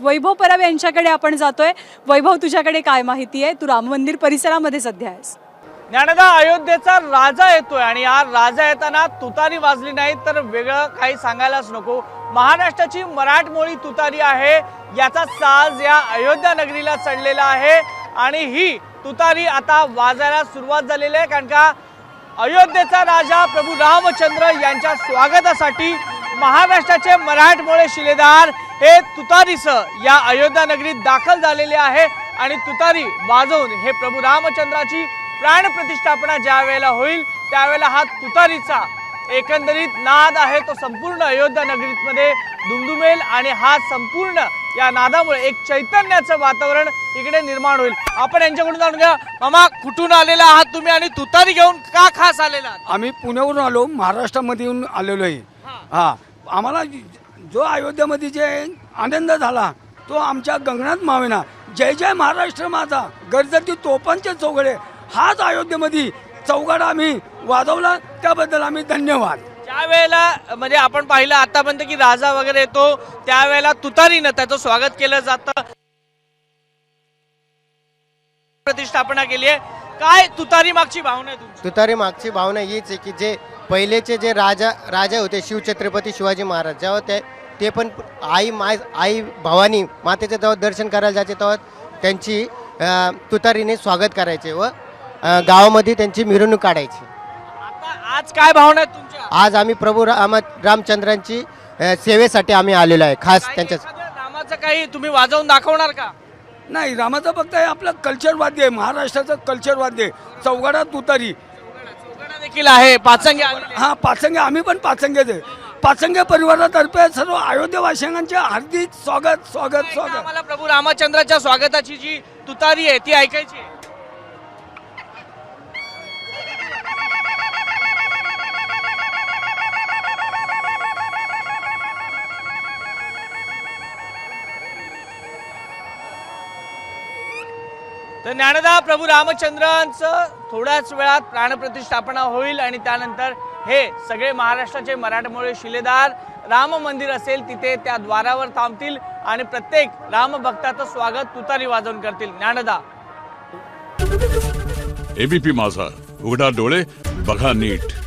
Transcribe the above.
वैभव परब यांच्याकडे आपण जातोय. वैभव तुझ्याकडे काय माहिती आहे? तू राम मंदिर परिसरामध्ये सध्या आहेस. ज्ञानदा अयोध्येचा राजा येतोय आणि या राजा येताना तुतारी वाजली नाही तर वेगळं काही सांगायलाच नको. महाराष्ट्राची मराठमोळी तुतारी आहे. याचा साज या अयोध्या नगरीला चढलेला आहे. आणि ही तुतारी आता वाजायला सुरुवात झालेली आहे कारण का अयोध्येचा राजा प्रभू रामचंद्र यांच्या स्वागतासाठी महाराष्ट्राचे मराठमोळे शिलेदार हे तुतारीसह या अयोध्या नगरीत दाखल झालेले आहे आणि तुतारी वाजवून हे प्रभू रामचंद्राची प्राण प्रतिष्ठापना ज्या वेळेला होईल त्यावेळेला हा तुतारीचा एकंदरीत नाद आहे तो संपूर्ण अयोध्या नगरीमध्ये दुमदुमेल आणि हा संपूर्ण या नादामुळे एक चैतन्याचं वातावरण इकडे निर्माण होईल. आपण यांच्याकडून जाणून घ्या मामा कुठून आलेला आहात तुम्ही आणि तुतारी घेऊन का खास आलेला आहात? आम्ही पुण्यावरून आलो महाराष्ट्रामध्ये येऊन आलेलो आहे हा. आम्हाला जो अयोध्येमध्ये जे आनंद झाला तो आमच्या गगनात मावेना. जय जय महाराष्ट्र माझा. गरजती तोफांचे चौघडे. हाच अयोध्येमध्ये चौघडा आम्ही वाजवला. त्याबद्दल आम्ही धन्यवाद. ज्या वेळेला म्हणजे आपण पाहिलं आतापर्यंत की राजा वगैरे येतो त्यावेळेला तुतारीनं त्याचं स्वागत केलं जातं. प्रतिष्ठापना केली आहे. काय तुतारी मागची भावना आहे तुमची? तुतारी मागची भावना हीच आहे की जे पहिलेचे जे राजा राजा होते शिवछत्रपती शिवाजी महाराज जेव्हा ते ते पण आई माय आई भवानी मातेचं जेव्हा दर्शन करायला जायचे तेव्हा त्यांची तुतारीने स्वागत करायचे व गावामध्ये त्यांची मिरवणूक काढायची. आता आज काय भावना तुमच्या? आज आम्ही प्रभू राम रामचंद्रांची सेवेसाठी आम्ही आलेलो आहे खास त्यांच्या नामाचं काही तुम्ही वाजवून दाखवणार का? नाही रामाचं फक्त हे आपलं कल्चर वाद्य आहे महाराष्ट्राचं कल्चर वाद्य आहे. चौघडा तुतारी. देखील आहे पाचंगी. हा पाचंगे आम्ही पण पाचंगेच आहे पाचंगे परिवारातर्फे सर्व अयोध्येवासियांचे हार्दिक स्वागत स्वागत स्वागत आम्हाला प्रभू रामचंद्राच्या स्वागताची जी तुतारी आहे ती ऐकायची आहे. तर ज्ञानदा प्रभू रामचंद्रांचं थोड्याच वेळात प्राणप्रतिष्ठापना होईल आणि त्यानंतर हे सगळे महाराष्ट्राचे मराठमोळे शिलेदार राम मंदिर असेल तिथे त्या द्वारावर थांबतील आणि प्रत्येक रामभक्ताचं स्वागत तुतारी वाजवून करतील. ज्ञानदा. एबीपी माझा. उघडा डोळे बघा नीट.